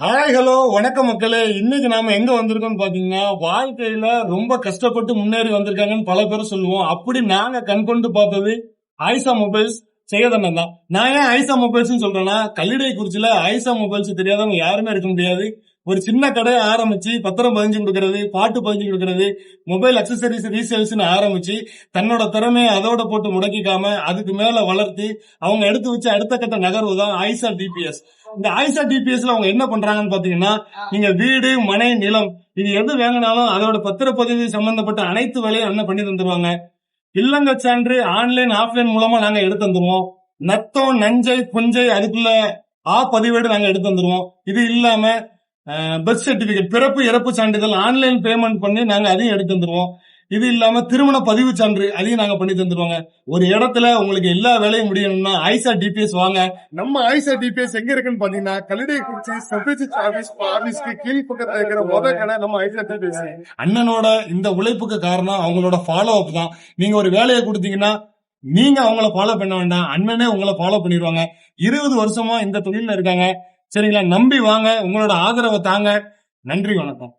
Hi hello வணக்கம் மக்களே. இன்னைக்கு நாம எங்க வந்திருக்கோம்னு பாத்தீங்கன்னா வாழ்க்கையில ரொம்ப கஷ்டப்பட்டு முன்னேறி வந்திருக்காங்கன்னு பல பேர் சொல்லுவோம். அப்படி நாங்க கண்கொண்டு பார்த்தது ஐசா மொபைல்ஸ் செய்யதண்ணன் தான். நான் ஏன் ஐசா மொபைல்ஸ் சொல்றேன்னா கல்லிடை குறிச்சில ஐசா மொபைல்ஸ் தெரியாதவங்க யாருமே இருக்க முடியாது. ஒரு சின்ன கடையை ஆரம்பிச்சு பத்திரம் பதிஞ்சு கொடுக்கறது பாட்டு பதிஞ்சு கொடுக்கறது மொபைல் அக்சசரிஸ் ரீசேல்ஸ்னு ஆரம்பிச்சு தன்னோட திறமையை அதோட போட்டு முடக்கிக்காம அதுக்கு மேல வளர்த்தி அவங்க எடுத்து வச்ச அடுத்த கட்ட நகர்வு தான் ஆயிஷா டிபிஎஸ் இந்த ஆயிஷா டிபிஎஸ்ல அவங்க என்ன பண்றாங்கன்னு பாத்தீங்கன்னா நீங்க வீடு மனை நிலம் இது எது வாங்கினாலும் அதோட பத்திரப்பதிவு சம்பந்தப்பட்ட அனைத்து வேலையும் அண்ணன் பண்ணி தந்துருவாங்க. இல்லங்க சான்று ஆன்லைன் ஆஃப்லைன் மூலமா நாங்க எடுத்து தந்துருவோம். நத்தம் நஞ்சை புஞ்சை அதுக்குள்ள ஆ பதிவேடு நாங்க எடுத்து தந்துருவோம். இது இல்லாம பர்த் சர்டிபிகேட் பிறப்பு இறப்பு சான்றிதழ் ஆன்லைன் பேமெண்ட் பண்ணி நாங்க அதையும் எடுத்து தந்துருவோம். இது இல்லாம திருமண பதிவு சான்று அதையும் நாங்க பண்ணி தந்துருவாங்க. ஒரு இடத்துல உங்களுக்கு எல்லா வேலையும் முடியணும்னா ஐசா டிபிஎஸ் வாங்க. நம்ம ஐசா டிபிஎஸ் எங்க இருக்குன்னு பாத்தீங்கன்னா கல்லிடை குறிச்சி சர்வீஸ் ஆபீஸ் ஆபீஸ்க்கு கீழ் இருக்கிற முத கடை நம்ம ஆயிஷா டிபிஎஸ் அண்ணனோட இந்த உழைப்புக்கு காரணம் அவங்களோட ஃபாலோ அப் தான். நீங்க ஒரு வேலையை கொடுத்தீங்கன்னா நீங்க அவங்கள ஃபாலோ பண்ண வேண்டாம். அண்ணனே உங்களை ஃபாலோ பண்ணிடுவாங்க. இருபது வருஷமா இந்த தொழில இருக்காங்க. சரிங்களா? நம்பி வாங்க. உங்களோட ஆதரவை தாங்க. நன்றி வணக்கம்.